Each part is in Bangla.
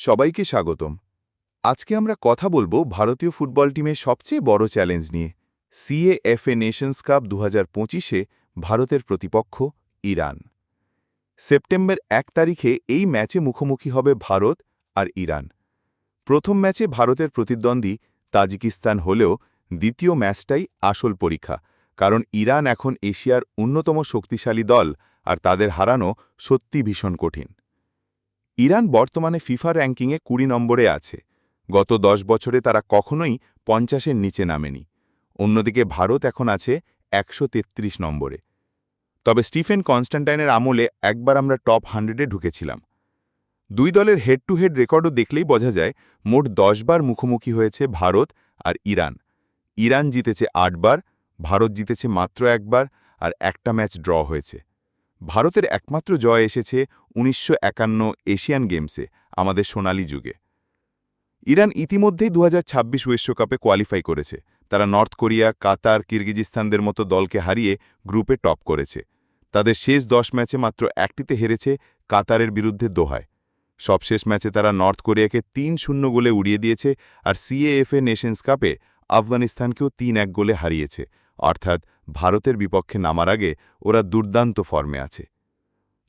সবাইকে স্বাগতম। আজকে আমরা কথা বলব ভারতীয় ফুটবল টিমের সবচেয়ে বড় চ্যালেঞ্জ নিয়ে সিএএফএ নেশনস কাপ দু হাজার ভারতের প্রতিপক্ষ ইরান। সেপ্টেম্বর এক তারিখে এই ম্যাচে মুখোমুখি হবে ভারত আর ইরান। প্রথম ম্যাচে ভারতের প্রতিদ্বন্দ্বী তাজিকিস্তান হলেও দ্বিতীয় ম্যাচটাই আসল পরীক্ষা, কারণ ইরান এখন এশিয়ার অন্যতম শক্তিশালী দল আর তাদের হারানো সত্যি ভীষণ কঠিন। ইরান বর্তমানে ফিফা র্যাঙ্কিংয়ে কুড়ি নম্বরে আছে। গত দশ বছরে তারা কখনোই পঞ্চাশের নিচে নামেনি। অন্যদিকে ভারত এখন আছে একশো তেত্রিশ নম্বরে। তবে স্টিফেন কনস্ট্যান্টাইনের আমলে একবার আমরা টপ হান্ড্রেডে ঢুকেছিলাম। দুই দলের হেড টু হেড রেকর্ডও দেখলেই বোঝা যায় মোট বার মুখোমুখি হয়েছে ভারত আর ইরান। ইরান জিতেছে আটবার ভারত জিতেছে মাত্র একবার আর একটা ম্যাচ ড্র হয়েছে। ভারতের একমাত্র জয় এসেছে উনিশশো একান্ন এশিয়ান গেমসে, আমাদের সোনালী যুগে। ইরান ইতিমধ্যেই দু বিশ্বকাপে কোয়ালিফাই করেছে। তারা নর্থ কোরিয়া, কাতার, কিরগিজিস্তানদের মতো দলকে হারিয়ে গ্রুপে টপ করেছে। তাদের শেষ দশ ম্যাচে মাত্র একটিতে হেরেছে কাতারের বিরুদ্ধে দোহায়। সবশেষ ম্যাচে তারা নর্থ কোরিয়াকে তিন শূন্য গোলে উড়িয়ে দিয়েছে আর সিএএফএ নেশনস কাপে আফগানিস্তানকেও তিন এক গোলে হারিয়েছে। অর্থাৎ ভারতের বিপক্ষে নামার আগে ওরা দুর্দান্ত ফর্মে আছে।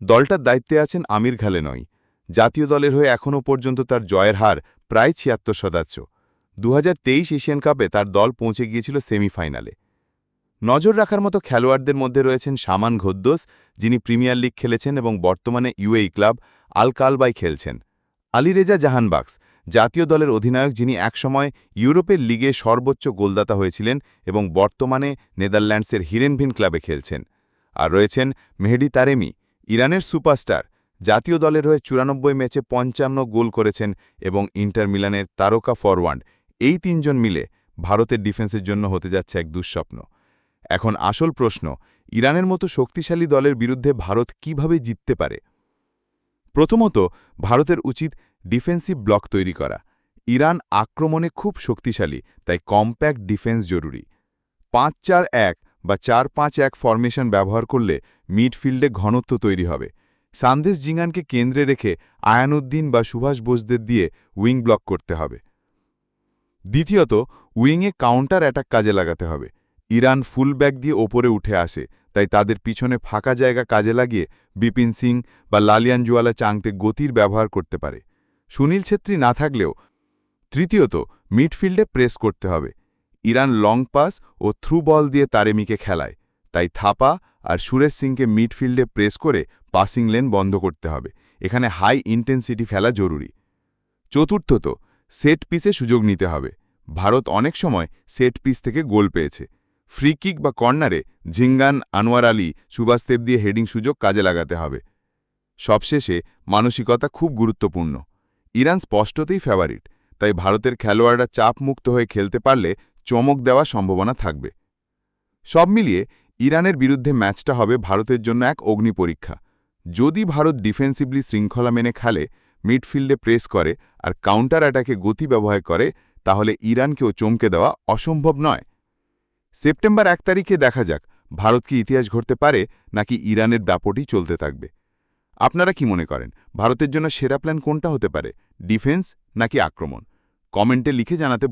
দলটার দায়িত্বে আছেন আমির নয় জাতীয় দলের হয়ে এখনও পর্যন্ত তার জয়ের হার প্রায় ছিয়াত্তর শতাংশ। দু হাজার তেইশ এশিয়ান কাপে তার দল পৌঁছে গিয়েছিল সেমিফাইনালে। নজর রাখার মতো খেলোয়াড়দের মধ্যে রয়েছেন সামান ঘোদ্দোস, যিনি প্রিমিয়ার লিগ খেলেছেন এবং বর্তমানে ইউএই ক্লাব আল কালবাই খেলছেন আলিরেজা জাহানবাক্স জাতীয় দলের অধিনায়ক যিনি একসময় ইউরোপের লিগে সর্বোচ্চ গোলদাতা হয়েছিলেন এবং বর্তমানে নেদারল্যান্ডসের হিরেনভিন ক্লাবে খেলছেন। আর রয়েছেন মেহেডি তারেমি, ইরানের সুপারস্টার, জাতীয় দলের হয়ে চুরানব্বই ম্যাচে পঞ্চান্ন গোল করেছেন এবং ইন্টার মিলানের তারকা ফরওয়ার্ড এই তিনজন মিলে ভারতের ডিফেন্সের জন্য হতে যাচ্ছে এক দুঃস্বপ্ন। এখন আসল প্রশ্ন, ইরানের মতো শক্তিশালী দলের বিরুদ্ধে ভারত কীভাবে জিততে পারে? প্রথমত, ভারতের উচিত ডিফেন্সিভ ব্লক তৈরি করা। ইরান আক্রমণে খুব শক্তিশালী, তাই কম্প্যাক্ট ডিফেন্স জরুরি। পাঁচ চার এক বা চার পাঁচ এক ফরমেশন ব্যবহার করলে মিডফিল্ডে ঘনত্ব তৈরি হবে। সান্দেশ জিঙ্গানকে কেন্দ্রে রেখে আয়ানুদ্দিন বা সুভাষ বোসদের দিয়ে উইং ব্লক করতে হবে। দ্বিতীয়ত, উইংয়ে কাউন্টার অ্যাটাক কাজে লাগাতে হবে। ইরান ফুল ব্যাক দিয়ে ওপরে উঠে আসে, তাই তাদের পিছনে ফাঁকা জায়গা কাজে লাগিয়ে বিপিন সিং বা লালিয়ানজুয়ালা চাংতে গতির ব্যবহার করতে পারে। সুনীল ছেত্রী না থাকলেও তৃতীয়ত মিডফিল্ডে প্রেস করতে হবে। ইরান লং পাস ও থ্রু বল দিয়ে তারেমিকে খেলায়। তাই থাপা আর সুরেশ সিংকে মিডফিল্ডে প্রেস করে পাসিং লেন বন্ধ করতে হবে। এখানে হাই ইন্টেন্সিটি ফেলা জরুরি। চতুর্থত, সেট পিসে সুযোগ নিতে হবে। ভারত অনেক সময় সেট পিস থেকে গোল পেয়েছে। ফ্রি কিক বা কর্নারে ঝিঙ্গান, আনোয়ার আলী সুবাস্তেব দিয়ে হেডিং সুযোগ কাজে লাগাতে হবে। সবশেষে মানসিকতা খুব গুরুত্বপূর্ণ। ইরান স্পষ্টতেই ফেভারিট, তাই ভারতের খেলোয়াড়রা চাপ মুক্ত হয়ে খেলতে পারলে চমক দেওয়ার সম্ভাবনা থাকবে। সব মিলিয়ে ইরানের বিরুদ্ধে ম্যাচটা হবে ভারতের জন্য এক অগ্নি পরীক্ষা। যদি ভারত ডিফেন্সিভলি শৃঙ্খলা মেনে খেলে, মিডফিল্ডে প্রেস করে আর কাউন্টার অ্যাটাকে গতি ব্যবহার করে, তাহলে ইরানকেও চমকে দেওয়া অসম্ভব নয়। সেপ্টেম্বর এক তারিখে দেখা যাক, ভারত কি ইতিহাস ঘটতে পারে নাকি ইরানের দাপটই চলতে থাকবে। আপনারা কি মনে করেন, ভারতের জন্য সেরা প্ল্যান কোনটা হতে পারে, ডিফেন্স নাকি আক্রমণ? কমেন্টে লিখে জানাতে